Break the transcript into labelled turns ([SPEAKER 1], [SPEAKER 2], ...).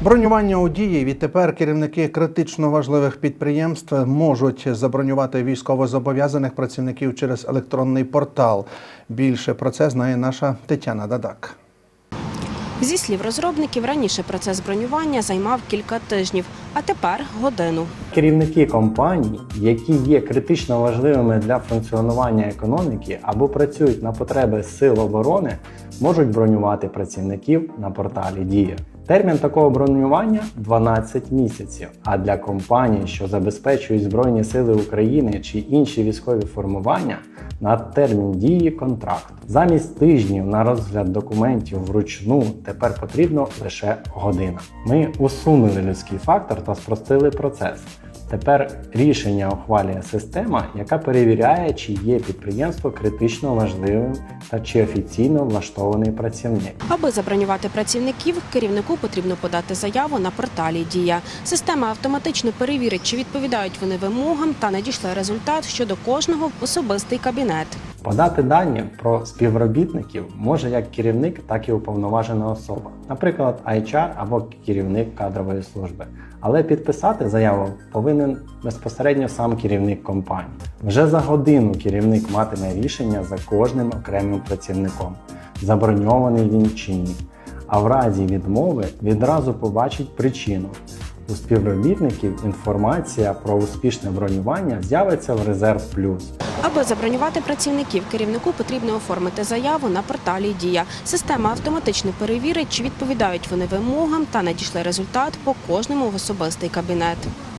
[SPEAKER 1] Бронювання у дії відтепер керівники критично важливих підприємств можуть забронювати військовозобов'язаних працівників через електронний портал. Більше про це знає наша Тетяна Дадак.
[SPEAKER 2] Зі слів розробників, раніше процес бронювання займав кілька тижнів, а тепер годину.
[SPEAKER 3] Керівники компаній, які є критично важливими для функціонування економіки або працюють на потреби сил оборони, можуть бронювати працівників на порталі Дія. Термін такого бронювання 12 місяців. А для компаній, що забезпечують Збройні Сили України чи інші військові формування, на термін дії контракт. Замість тижнів на розгляд документів вручну тепер потрібно лише година. Ми усунули людський фактор та спростили процес. Тепер рішення ухвалює система, яка перевіряє, чи є підприємство критично важливим та чи офіційно влаштований працівник.
[SPEAKER 2] Аби забронювати працівників, керівнику потрібно подати заяву на порталі Дія. Система автоматично перевірить, чи відповідають вони вимогам та надійшли результат щодо кожного в особистий кабінет.
[SPEAKER 3] Подати дані про співробітників може як керівник, так і уповноважена особа, наприклад, HR або керівник кадрової служби. Але підписати заяву повинен безпосередньо сам керівник компанії. Вже за годину керівник матиме рішення за кожним окремим працівником, заброньований він чи ні. А в разі відмови відразу побачить причину. У співробітників інформація про успішне бронювання з'явиться в резерв плюс.
[SPEAKER 2] Аби забронювати працівників, керівнику потрібно оформити заяву на порталі Дія. Система автоматично перевірить, чи відповідають вони вимогам та надійшли результат по кожному в особистий кабінет.